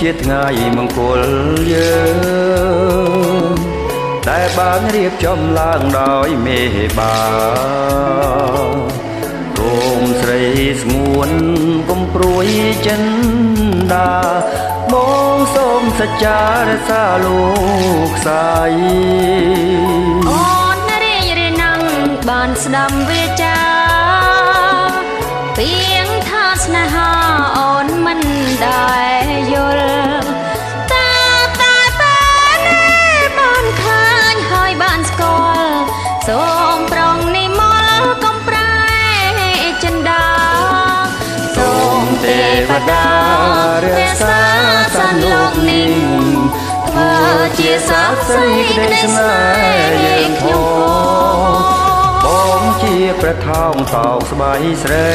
ជាថ្ងៃមង្គលយើងតែបានរៀបចំឡើងដោយមេបាគុំស្រីស្ងួនកុំព្រួយចិនដាបងសូមសច្ចារសាលោកស្រីអូនរៀងរៀនងបានស្ដាប់វាចាពីងថាស្នេហាអូនមិនដែ ទេវតារក្សាសន្លកនេះធ្វើជាសាស្ត្រីក្តីស្នេហ៍យើងខ្ញុំផងបងជាព្រះថោងតោកស្បៃស្រី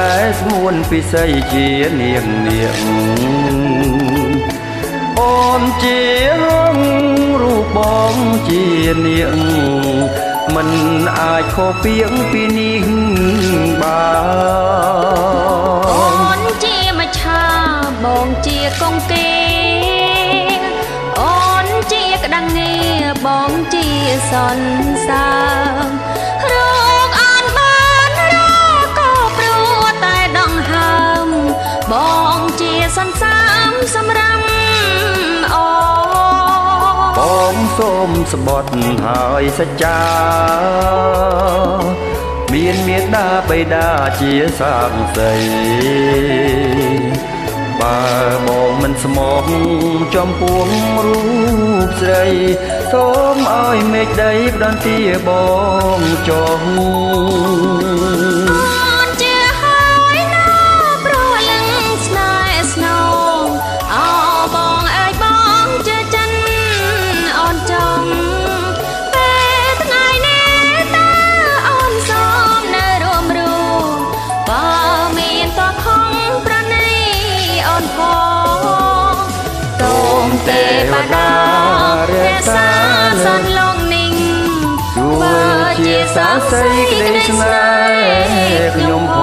ឯស្មួនពិសីជានាងនាងអូនជាហងរូបបងជានាង មិនអាចខុសពីងពីនេះបាអូននជាមច្ឆាបងជាកងគេ អូនជាក្តាំងងារបងជាសន្សាមរកអានបានរកក៏ព្រោះតែដងហើមបងជាសន្សាមសម្សូមស្បត់ហើយសច្ចាមានមេត្តាបិតាជាសាងសីបើបងមិនស្មោះចំពោះរូបស្រីសូមឲ្យមេឃដីផ្ដន្ទាបងចុះ សាស្ត្រីក្តីស្នេហ៍ខ្ញុំផង